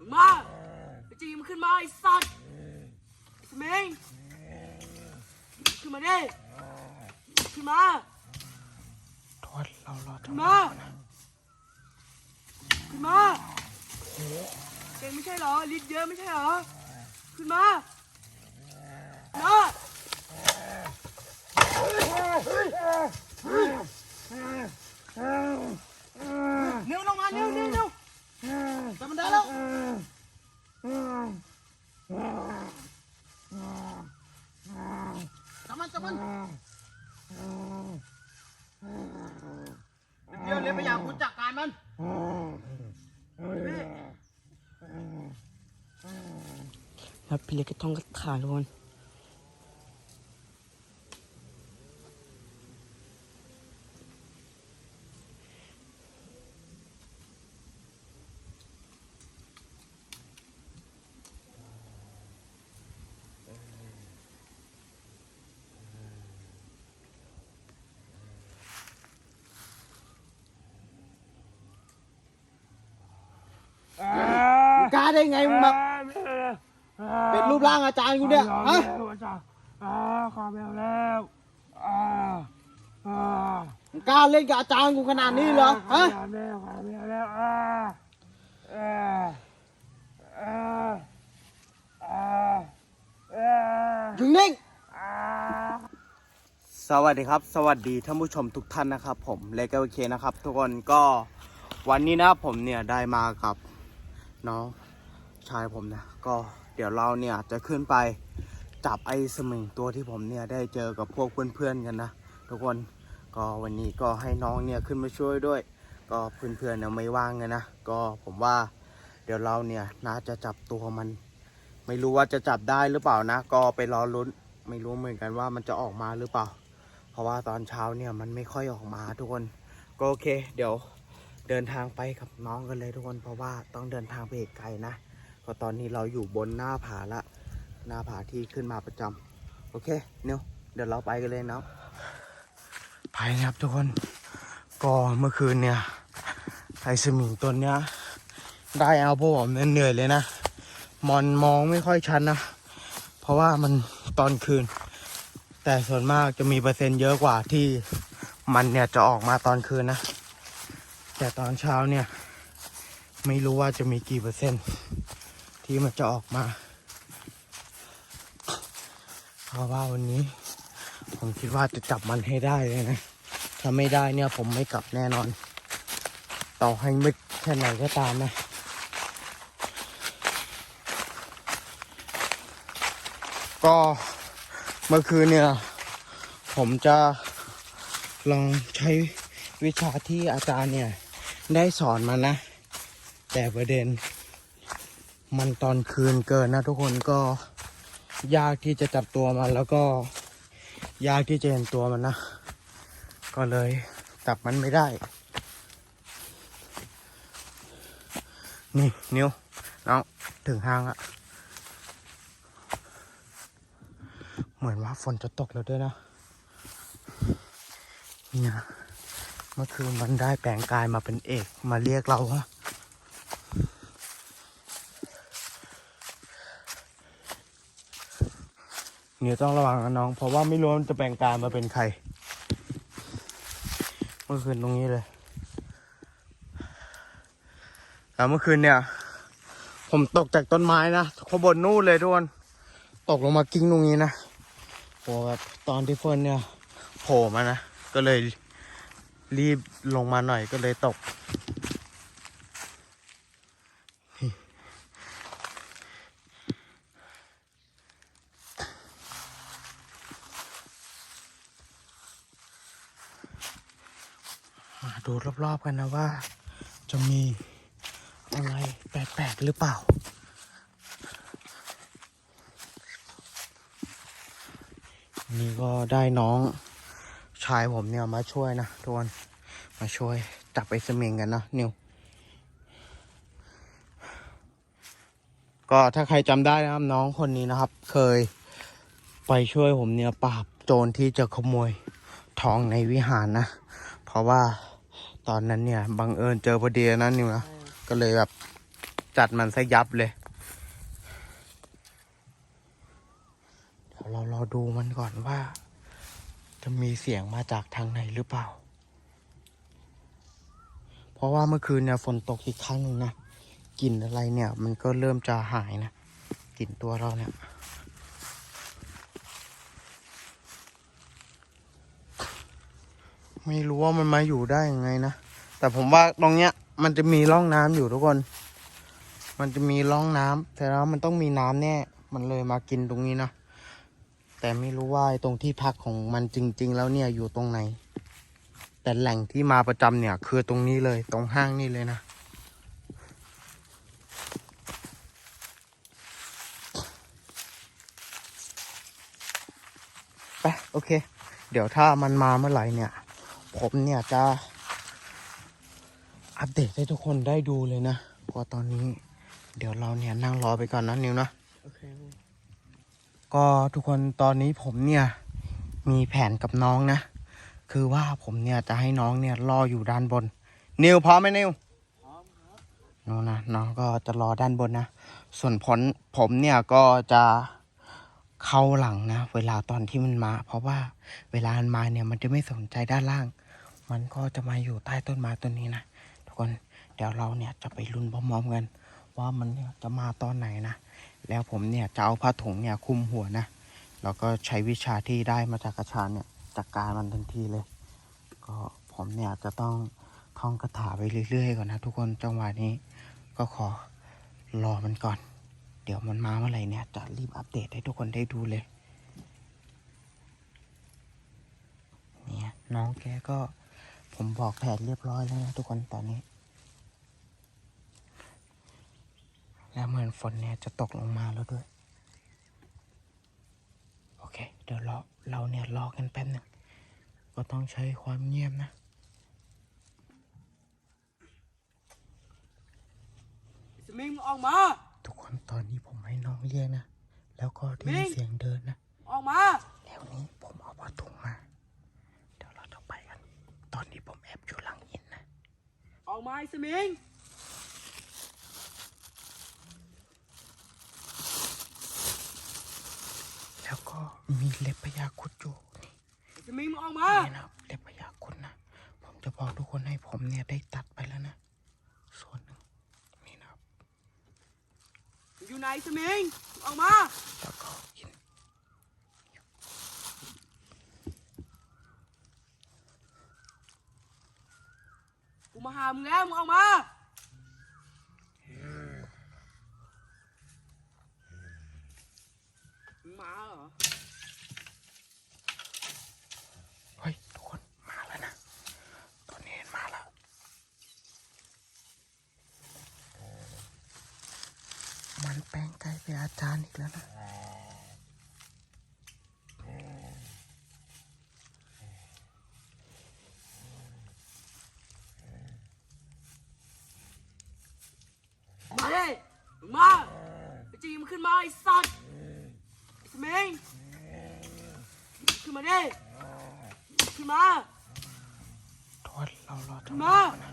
มึงมาไอ้จีมันขึ้นมาไอ้สัตว์ไอ้สมิงขึ้นมาดิขึ้นมาทวดเรารอขึ้นมาขึ้นมาเก่งไม่ใช่เหรอลิ้นเยอะไม่ใช่เหรอขึ้นมามานิ้วลงมานิ้วนิ้วนิ้ว จับมันได้แล้วจับมันจับมันเดี๋ยวเรียนไปอย่างคุณจัดการมันแล้วพี่เล็กก็ท่องคาถาทุกคน ได้ไงมึงมาเป็นรูปร่างอาจารย์กูเนี่ยฮะอ่าขอแมวแล้วอ่าอ่ามึงกล้าเล่นกับอาจารย์กูขนาดนี้เหรอฮะขอแมวขอแมวแล้วอ่าอ่าอ่าอ่าอ่าถึงนิ่งสวัสดีครับ สวัสดีท่านผู้ชมทุกท่านนะครับ ผมเลเกอร์เคนะครับ ทุกคนก็วันนี้นะผมเนี่ยได้มากับน้อง ชายผมนะก็เดี๋ยวเราเนี่ยจะขึ้นไปจับไอ้สมิงตัวที่ผมเนี่ยได้เจอกับพวกเพื่อนๆกันนะทุกคนก็วันนี้ก็ให้น้องเนี่ยขึ้นมาช่วยด้วย ก็เพื่อนๆเนี่ยไม่ว่างกันนะก็ผมว่าเดี๋ยวเราเนี่ยน่าจะจับตัวมัน ไม่รู้ว่าจะจับได้หรือเปล่านะ ก็ไปรอลุ้นไม่รู้เหมือนกันว่ามันจะออกมาหรือเปล่า เพราะว่าตอนเช้าเนี่ยมันไม่ค่อยออกมาทุกคนก็โอเค เดี๋ยวเดินทางไปกับน้องกันเลยทุกคนเพราะว่าต้องเดินทางไปอีกไกลนะ็ตอนนี้เราอยู่บนหน้าผาละ หน้าผาที่ขึ้นมาประจำโอเคเนิวเดี๋ยวเราไปกันเลยเนาะไปนะครับทุกคนก็เมื่อคืนเนี่ยไอสมิงตัวเนี้ยได้เอาพวกผมเนี่ยเหนื่อยเลยนะมอนมองไม่ค่อยชัดนะ เพราะว่ามันตอนคืน แต่ส่วนมากจะมีเปอร์เซ็นต์เยอะกว่าที่มันเนี่ยจะออกมาตอนคืนนะ แต่ตอนเช้าเนี่ย ไม่รู้ว่าจะมีกี่เปอร์เซ็นต์ ที่มันจะออกมาเพราะว่าวันนี้ ผมคิดว่าจะจับมันให้ได้เลยนะ ถ้าไม่ได้เนี่ยผมไม่กลับแน่นอน ต่อให้มืดแค่ไหนก็ตามนะก็เมื่อคืนเนี่ย ผมจะลองใช้วิชาที่อาจารย์เนี่ย ได้สอนมานะ แต่ประเด็น มันตอนคืนเกินนะทุกคนก็ยากที่จะจับตัวมันแล้วก็ยากที่จะเห็นตัวมันนะ ก็เลยจับมันไม่ได้ นี่นิ้วน้องถึงห้างอะเหมือนว่าฝนจะตกแล้วด้วยนะเนี่ยเมื่อคืนมันได้แปลงกายมาเป็นเอกมาเรียกเราอะ เนี่ยต้องระวังนะน้อง เพราะว่าไม่รู้มันจะแปลงกายมาเป็นใคร เมื่อคืนตรงนี้เลยแล้วเมื่อคืนเนี่ย ผมตกจากต้นไม้นะขบนนู่นเลยทุกคนตกลงมากิ้งตรงนี้นะโหแบบตอนที่เฟิร์นเนี่ยโผล่มานะ ก็เลยรีบลงมาหน่อยก็เลยตก ดูรอบๆกันนะว่า จะมีอะไรแปลกๆหรือเปล่า นี่ก็ได้น้องชายผมเนี่ยมาช่วยนะทุกคนมาช่วยจับไอ้สมิงกันนะนิวก็ถ้าใครจำได้นะครับน้องคนนี้นะครับ เคยไปช่วยผมเนี่ยปราบโจรที่จะขโมยทองในวิหารนะ เพราะว่า ตอนนั้นเนี่ยบังเอิญเจอพอดีนะนิวนะก็เลยแบบจัดมันซะยับเลยเดี๋ยวเรารอดูมันก่อนว่า จะมีเสียงมาจากทางไหนหรือเปล่า เพราะว่าเมื่อคืนเนี่ยฝนตกอีกครั้งหนึ่งนะกลิ่นอะไรเนี่ย มันก็เริ่มจะหายนะกลิ่นตัวเราเนี่ย ไม่รู้ว่ามันมาอยู่ได้ยังไงนะ แต่ผมว่าตรงเนี้ย มันจะมีร่องน้ำอยู่ทุกคน มันจะมีร่องน้ำแต่แล้วมันต้องมีน้ำแน่ มันเลยมากินตรงนี้นะ แต่ไม่รู้ว่าตรงที่พักของมันจริง ๆ แล้วเนี่ยอยู่ตรงไหน แต่แหล่งที่มาประจำเนี่ย คือตรงนี้เลย ตรงห้างนี่เลยนะไปโอเค เดี๋ยวถ้ามันมาเมื่อไหร่เนี่ย ผมเนี่ยจะอัปเดตให้ทุกคนได้ดูเลยนะเพราะตอนนี้เดี๋ยวเราเนี่ยนั่งรอไปก่อนนะนิวนะโอเคก็ทุกคนตอนนี้ผมเนี่ยมีแผนกับน้องนะ คือว่าผมเนี่ยจะให้น้องเนี่ยรออยู่ด้านบน นิวพร้อมไหมนิวน้องนะน้องก็จะรอด้านบนนะ ส่วนผลผมเนี่ยก็จะ เข้าหลังนะ เวลาตอนที่มันมา เพราะว่าเวลามันมาเนี่ยมันจะไม่สนใจด้านล่าง มันก็จะมาอยู่ใต้ต้นไม้ต้นนี้นะทุกคนเดี๋ยวเราเนี่ยจะไปลุ้นพร้อมๆกันว่ามันเนี่ยจะมาตอนไหนนะแล้วผมเนี่ยจะเอาผ้าถุงเนี่ยคุมหัวนะแล้วก็ใช้วิชาที่ได้มาจากกระชานเนี่ยจัดการมันทันทีเลย ก็ผมเนี่ยจะต้องท่องคาถาไปเรื่อยๆก่อนนะทุกคนจังหวะนี้ก็ขอรอมันก่อน ดี๋ยวมันมาเมื่อไหร่เนี่ยจะรีบอัปเดตให้ทุกคนได้ดูเลย เนี่ยน้องแกก็ผมบอกแผนเรียบร้อยแล้วนะทุกคนตอนนี้ แล้วเหมือนฝนเนี่ยจะตกลงมาแล้วด้วย โอเค เดี๋ยวเราเราเนี่ยรอกันแป๊บหนึ่งก็ต้องใช้ความเงียบนะสมิงออกมา ทุกคนตอนนี้ผมให้น้องเรียกนะ แล้วก็ได้ยินมิ้งเสียงเดินนะ ออกมา แล้วนี้ผมเอาผ้าถุงมา เดี๋ยวเราจะไปกัน ตอนนี้ผมแอบอยู่หลังหินนะ ออกมาไอ้สมิงแล้วก็มีเล็บพญาครุดอยู่นี่ไอ้สมิงมึงออกมา นี่นะเล็บพญาครุดนะ ผมจะบอกทุกคนให้ผมเนี่ยได้ตัดไปแล้วนะ ส่วนหนึ่งนี่นะครับ มึงอยู่ ไหนสมิงออกมาแล้วก็หินกูมาหามึงแล้วมึงออกมามึงมาเหรอ เฮ้ยทุกคนมาแล้วนะ ตอนนี้เห็นมาแล้ว มันแปลงกายเป็นอาจารย์อีกแล้วนะ มาดิมึงมาไอ้จีมึงขึ้ นมาไอ้สัตว์สมิงขึ้นมาดิขึ้นมาทวดเรารอขึ้ทนวมาดนะ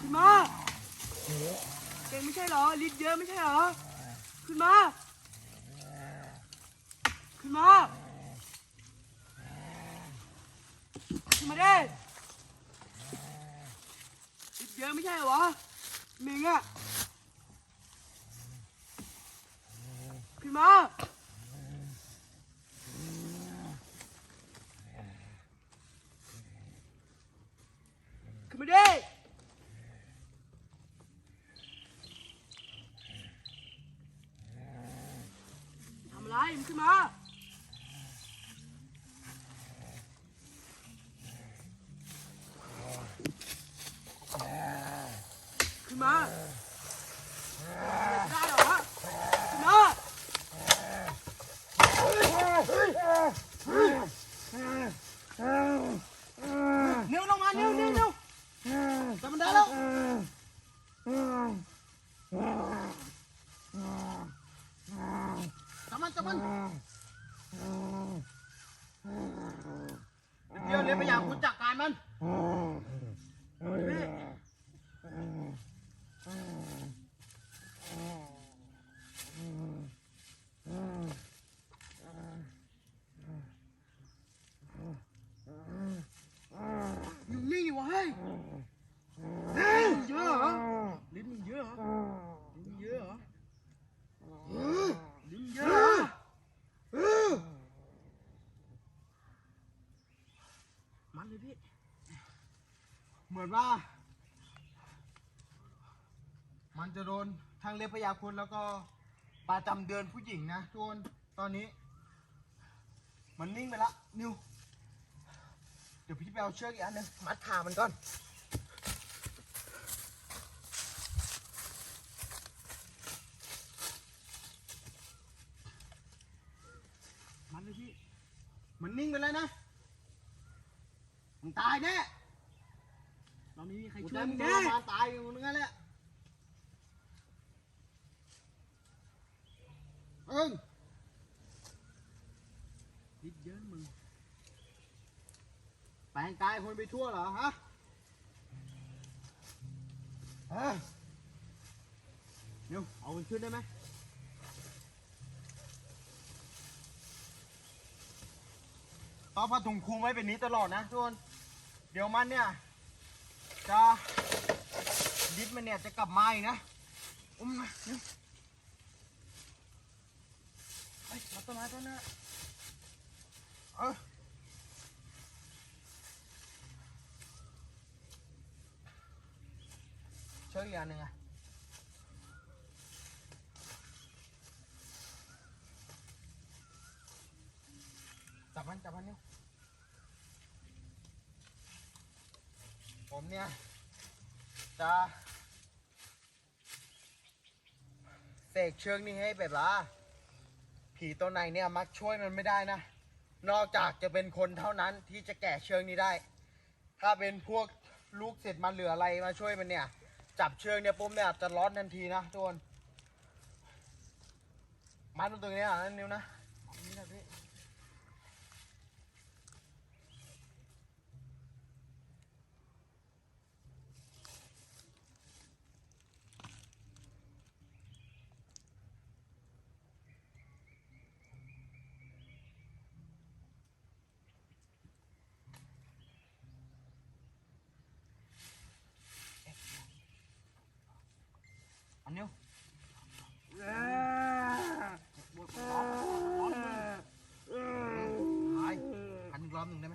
ขึ้นมาเก่งไม่ใช่เหรอลิ้นเยอะไม่ใช่เหรอขึ้นมาขึ้นมาขึ้นมาดิลิ้นเยอะไม่ใช่เหรอวะมิงอะขึ้นมา ขึ้นมาดิทำอะไรมึงขึ้นมา ขึ้นมา ได้เหรอขึ้นมานิ้วลงมานิ้วนิ้วนิ้วจับมันได้แล้ว จับมันจับมัน เดี๋ยวเรียนไปอย่างคุณจัดการมัน นี่ เหมือนว่า มันจะโดนทั้งเล็บพยาคุณแล้วก็ประจำเดือนผู้หญิงนะทุกคนตอนนี้ มันนิ่งไปละนิว เดี๋ยวพี่ไปเอาเชือกอีกอันหนึงมัดขามันก่อน มันเลยพี่ มันนิ่งไปเลยนะ ตายแน่เราไม่มีใครกูช่วจะยมึมึงงทแน่รมานตายอยู่มึงนั่นแหละเอิงนิดเยอะมึงแปลงกายคนไปทั่วเหรอฮะเอ้ยนิวเอามันขึ้นได้ไหมเอาผ้าถุงคลุมไว้เป็นนี้ตลอดนะทุกคน เดี๋ยวมันเนี่ย จะดิฟมันเนี่ยจะกลับมาอีกนะ อุ้มมานิวเฮ้ยมาต้นไม้ต้นน้เออเชือกอีกอันหนึ่งอะจับมันจับมันเนิ้ว ผมเนี่ย จะเสกเชือกนี้ให้แบบว่าผีตัวไหนเนี่ยมักช่วยมันไม่ได้นะ นอกจากจะเป็นคนเท่านั้นที่จะแกะเชือกนี้ได้ ถ้าเป็นพวกลูกเสร็จมาเหลืออะไรมาช่วยมันเนี่ย จับเชือกเนี่ยปุ๊บเนี่ยจะร้อนทันทีนะทุกคนมัดมันตรงนี้อันนิ้วนะเอานี่นะพี่อันนิ้วหายอันอีกรอบ หนึ่งได้ไหม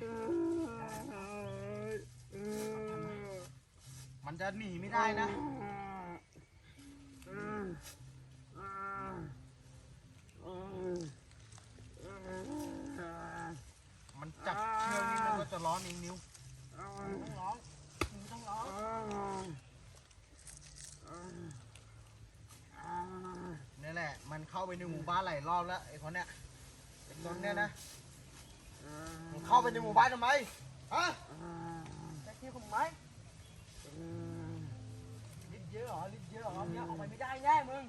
มันจะหนีไม่ได้นะมันจับเชือกนี่มันก็จะร้อนเองนิ้วต้องร้องต้องร้องนี่แหละ มันเข้าไปในหมู่บ้านหลายรอบแล้วไอ้คนเนี้ยไอ้คนเนี้ยนะ เข้าไปในหมู่บ้านทำไมฮะจะเที่ยวผมไหมลิ้นเยอะเหรอลิ้นเยอะเหรอเนี่ยออกไปไม่ได้แน่มึง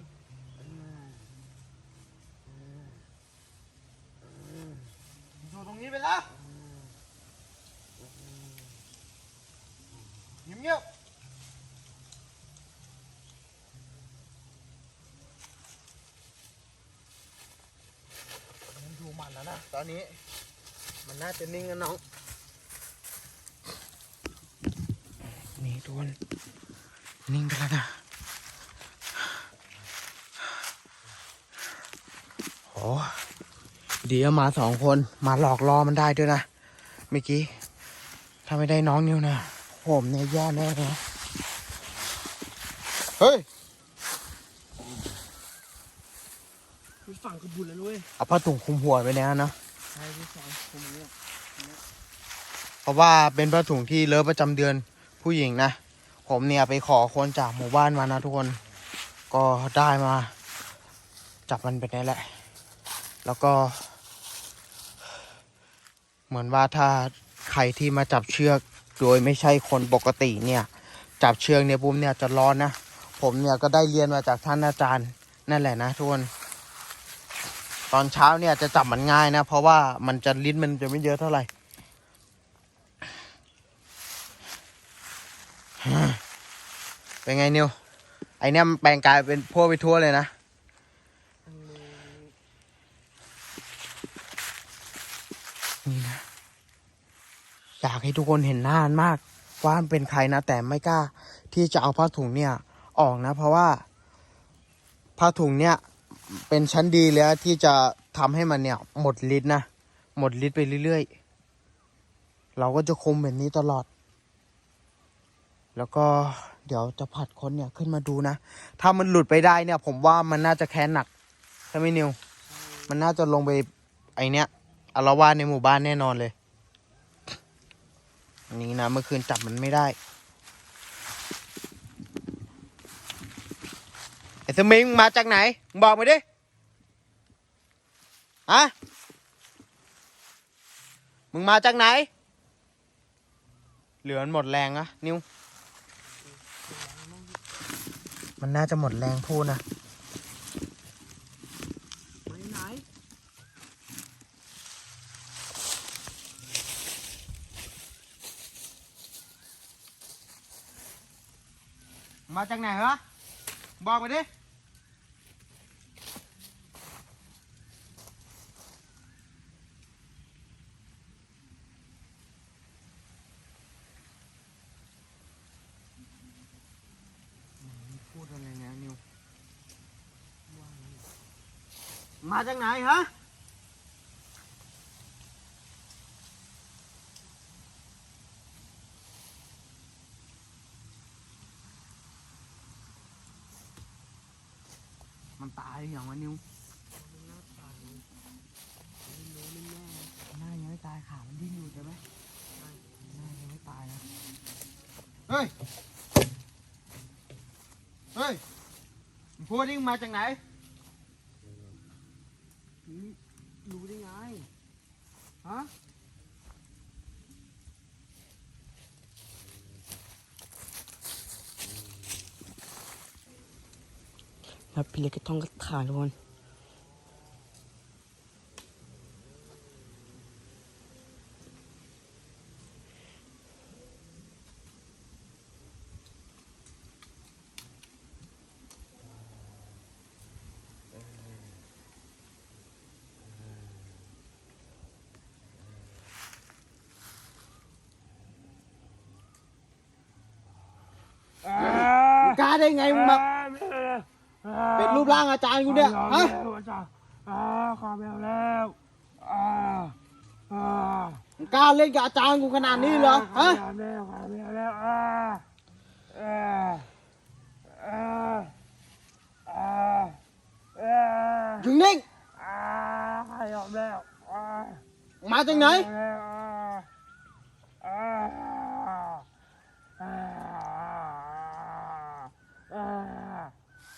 อยู่ตรงนี้ไปแล้วเงียบๆมันดูมันแล้วนะตอนนี้ มันน่าจะนิ่งกันน้อง นี่ทุกคนนิ่งไปแล้วนะโอ้ดีอะมาสองคนมาหลอกล่อมันได้ด้วยนะเมื่อกี้ ถ้าไม่ได้น้องนิวนะผมเนี่ยแย่แน่เลยนะเฮ้ยคือฝั่งคือบุญแล้วนุ้ยเอาผ้าถุงคลุมหัวไปเนี่ยนะ ใช่คือฝั่งคุมเนี่ยเพราะว่าเป็นผ้าถุงที่เลอะประจำเดือนผู้หญิงนะ ผมเนี่ยไปขอคนจากหมู่บ้านมานะทุกคน ก็ได้มา จับมันไปนี่แหละ แล้วก็ เหมือนว่าถ้าใครที่มาจับเชือกโดยไม่ใช่คนปกติเนี่ย จับเชือกเนี่ยปุ๊บเนี่ยจะร้อนนะ ผมเนี่ยก็ได้เรียนมาจากท่านอาจารย์นั่นแหละนะทุกคน ตอนเช้าเนี่ยจะจับมันง่ายนะ เพราะว่ามันจะลิ้นมันจะไม่เยอะเท่าไหร่เป็นไงนิวไอเนี่ยมันแปลงกายเป็นพวกไปทั่วเลยนะนี่นะอยากให้ทุกคนเห็นหน้ามันมากว่ามันเป็นใครนะ แต่ไม่กล้าที่จะเอาผ้าถุงเนี่ย ออกนะ เพราะว่าผ้าถุงเนี่ย เป็นชั้นดีแล้วที่จะทำให้มันเนี่ย หมดฤทธิ์นะ หมดฤทธิ์ไปเรื่อยๆ เราก็จะคุมแบบนี้ตลอด แล้วก็เดี๋ยวจะผัดคนเนี่ยขึ้นมาดูนะ ถ้ามันหลุดไปได้เนี่ย ผมว่ามันน่าจะแค้นหนักใช่ไหมนิว มันน่าจะลงไปไอเนี้ยอารวาสในหมู่บ้านแน่นอนเลย อันนี้นะเมื่อคืนจับมันไม่ได้ ไอ้ สมิงมึงมาจากไหนมึงบอกมาดิฮะมึงมาจากไหน เหลือหมดแรงอะนิวมันน่าจะหมดแรงพูดนะมาจากไหนเหรอบอกมาดิ พูดอะไรนะนิว มาจากไหนฮะมันตายอย่างวะนิวหน้าตาไม่รู้ไม่แน่หน้ายังไม่ตายขามันดิ้นอยู่ใช่ไหมหน้ายังไม่ตายนะ เฮ้ย เฮ้ยมึงพูดนี่มึงมาจากไหนนี่รู้ได้ไง ฮะแล้วพี่เล็กก็ต้องกระถาทุกคน กล้าได้ไงมึงมาเป็นรูปร่างอาจารย์กูเนี่ยฮะอ่าขอแมวแล้วอ่าอ่ามึงกล้าเล่นกับอาจารย์กูขนาดนี้เหรอฮะขอแมวขอแมวแล้วอ่าอ่าอ่าอ่าอ่าถึงนิ่งอ่าขยอมแล้วอ่ามาจากไหน แล้วอ่าอ่าอ่าอ่า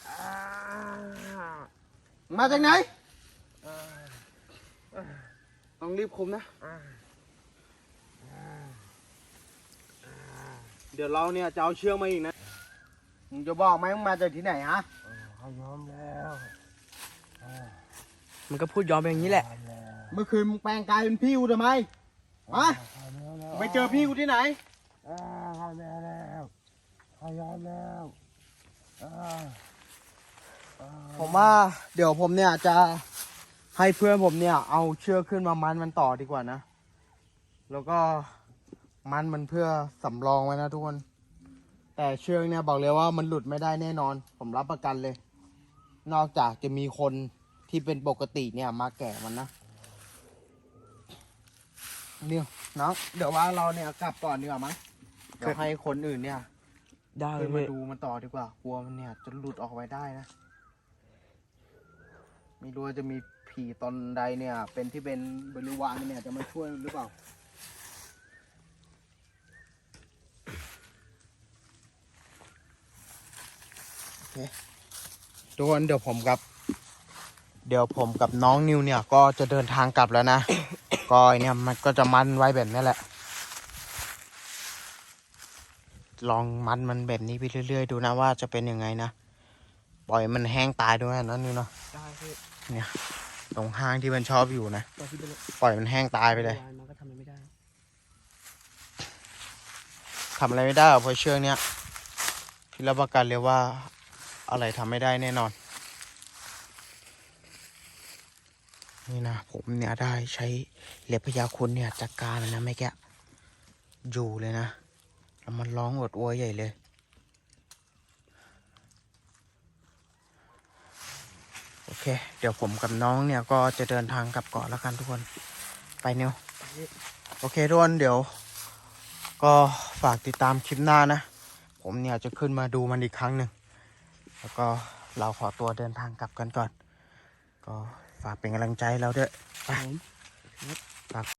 อ่า มาจากไหนต้องรีบคุมนะ เดี๋ยวเราเนี่ยจะเอาเชือกมาอีกนะ มึงจะบอกไหมมึงมาจากที่ไหนฮะเขายอมแล้วมันก็พูดยอมไปอย่างนี้แหละ เมื่อคืนมึงแปลงกายเป็นพี่กูทำไมฮะไปเจอพี่กูที่ไหนเขายอมแล้วเขายอมแล้ว ผมว่าเดี๋ยวผมเนี่ยจะให้เพื่อนผมเนี่ย เอาเชือกขึ้นมามันมันต่อดีกว่านะ แล้วก็มันมันเพื่อสำรองไว้นะทุกคน แต่เชือกเนี่ยบอกเลยว่ามันหลุดไม่ได้แน่นอน ผมรับประกันเลย นอกจากจะมีคนที่เป็นปกติเนี่ยมาแกะมันนะเดี๋ยวน้องเดี๋ยวว่าเราเนี่ยกลับก่อนดีกว่ามั้งเดี๋ยวให้คนอื่นเนี่ยได้เลขึ้นมายดูมันต่อดีกว่า กลัวมันเนี่ยจะหลุดออกไปได้นะ ไม่รู้ว่าจะมีผีตนใดเนี่ย เป็นที่เป็นบริวารเนี่ยจะมาช่วยหรือเปล่า โอเคทุกคนเดี๋ยวผมกับ เดี๋ยวผมกับน้องนิวเนี่ย ก็จะเดินทางกลับแล้วนะ ก็ไอเนี่ยมันก็จะมันไว้แบบนี้แหละ ลองมัดมันแบบนี้ไปเรื่อยๆ ดูนะว่าจะเป็นยังไงนะ ปล่อยมันแห้งตายด้วยนะนั่นนี่เนาะ ได้พี่ เนี่ยตรงห้างที่มันชอบอยู่นะต่อพี่ไปเลยปล่อยมันแห้งตายไปเลยมันก็ทำอะไรไม่ได้ ทำอะไรไม่ได้หรอกเพราะเชือกเนี้ยพี่รับประกันเลยว่าอะไรทำไม่ได้แน่นอน นี่นะผมเนี่ยได้ใช้เล็บพยาคุณเนี่ยจัดการมันนะไม่แกะอยู่เลยนะแล้วมันร้องอดอวยใหญ่เลย โอ เคเดี๋ยวผมกับน้องเนี่ยก็จะเดินทางกลับเกาะแล้วกันทุกคน ไปเนียวโอเคทุกคนเดี๋ยว ก็ฝากติดตามคลิปหน้านะ ผมเนี่ยจะขึ้นมาดูมันอีกครั้งหนึ่ง แล้วก็เราขอตัวเดินทางกลับกันก่อน ก็ฝากเป็นกำลังใจให้เราด้วยไปฝาก